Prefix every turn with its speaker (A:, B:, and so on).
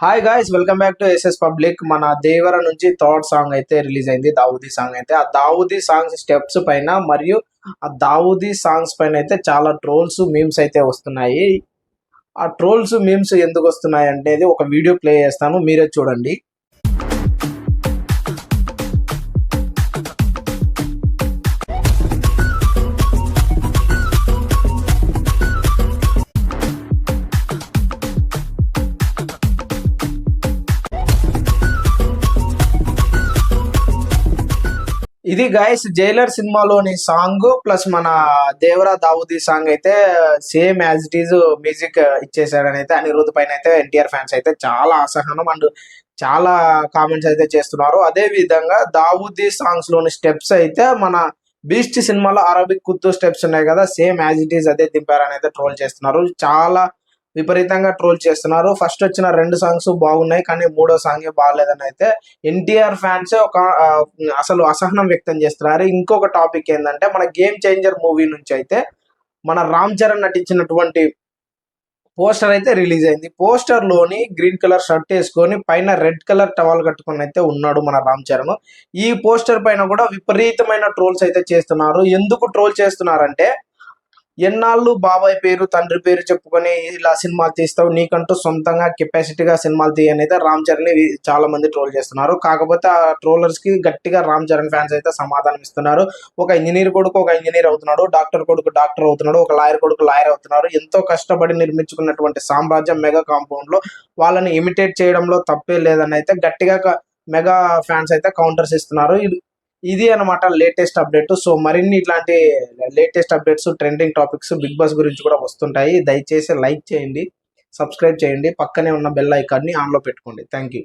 A: Hi guys welcome back to SS Public మన దేవర నుంచి third song అయితే రిలీజ్ అయింది దావుదీ సాంగ్ అయితే. ఆ దావుదీ సాంగ్స్ స్టెప్స్ పైన మరియు ఆ దావుదీ సాంగ్స్ పైన అయితే చాలా ట్రోల్స్ మీమ్స్ అయితే వస్తున్నాయి. ఆ ట్రోల్స్ మీమ్స్ ఎందుకు వస్తున్నాయి అంటే ఒక వీడియో ప్లే చేస్తాను మీరే చూడండి. ఇది గైస్ జైలర్ సినిమాలోని సాంగ్ ప్లస్ మన దేవరా దావుదీ సాంగ్ అయితే same as it is music ఇచ్చేసాడని అయితే అనిరుద్ధ్ పైన అయితే ఎన్టీఆర్ ఫ్యాన్స్ అయితే చాలా అసహనం అండ్ చాలా కామెంట్స్ అయితే చేస్తున్నారు. అదే విధంగా దావుదీ సాంగ్స్లోని స్టెప్స్ అయితే మన బీస్ట్ సినిమాలో అరబిక్ కుత్తు స్టెప్స్ ఉన్నాయి కదా సేమ్ యాజ్ ఇట్ ఈజ్ అదే దింపారని అయితే ట్రోల్ చేస్తున్నారు. చాలా విపరీతంగా ట్రోల్ చేస్తున్నారు. ఫస్ట్ వచ్చిన రెండు సాంగ్స్ బాగున్నాయి కానీ మూడో సాంగ్ బాగాలేదని అయితే ఎన్టీఆర్ ఫ్యాన్స్ ఒక అసలు అసహనం వ్యక్తం చేస్తున్నారు. ఇంకొక టాపిక్ ఏంటంటే మన గేమ్ చేంజర్ మూవీ నుంచి అయితే మన రామ్ చరణ్ నటించినటువంటి పోస్టర్ అయితే రిలీజ్ అయింది. పోస్టర్లోని గ్రీన్ కలర్ షర్ట్ వేసుకొని పైన రెడ్ కలర్ టవల్ కట్టుకొని అయితే ఉన్నాడు మన రామ్ చరణ్. ఈ పోస్టర్ పైన కూడా విపరీతమైన ట్రోల్స్ అయితే చేస్తున్నారు. ఎందుకు ట్రోల్ చేస్తున్నారంటే ఎన్నాళ్ళు బాబాయ్ పేరు తండ్రి పేరు చెప్పుకొని ఇలా సినిమాలు తీస్తావు? నీకంటూ సొంతంగా కెపాసిటీగా సినిమాలు తీయని అయితే రామ్ చరణ్ని చాలా మంది ట్రోల్ చేస్తున్నారు. కాకపోతే ఆ ట్రోలర్స్కి గట్టిగా రామ్ చరణ్ ఫ్యాన్స్ అయితే సమాధానం ఇస్తున్నారు. ఒక ఇంజనీర్ కొడుకు ఒక ఇంజనీర్ అవుతున్నాడు డాక్టర్ కొడుకు డాక్టర్ అవుతున్నాడు ఒక లాయర్ కొడుకు లాయర్ అవుతున్నారు. ఎంతో కష్టపడి నిర్మించుకున్నటువంటి సామ్రాజ్యం మెగా కాంపౌండ్లో వాళ్ళని ఇమిటేట్ చేయడంలో తప్పే లేదని అయితే గట్టిగా మెగా ఫ్యాన్స్ అయితే కౌంటర్స్ ఇస్తున్నారు. ఇది- ఇది అనమాట లేటెస్ట్ అప్డేట్ సో మరిన్ని ఇట్లాంటి latest updates trending topics Bigg Boss గురించి కూడా వస్తుంటాయి. దయచేసి లైక్ చేయండి సబ్స్క్రైబ్ చేయండి. పక్కనే ఉన్న బెల్ ఐకాన్ని ఆన్లో పెట్టుకోండి. Thank you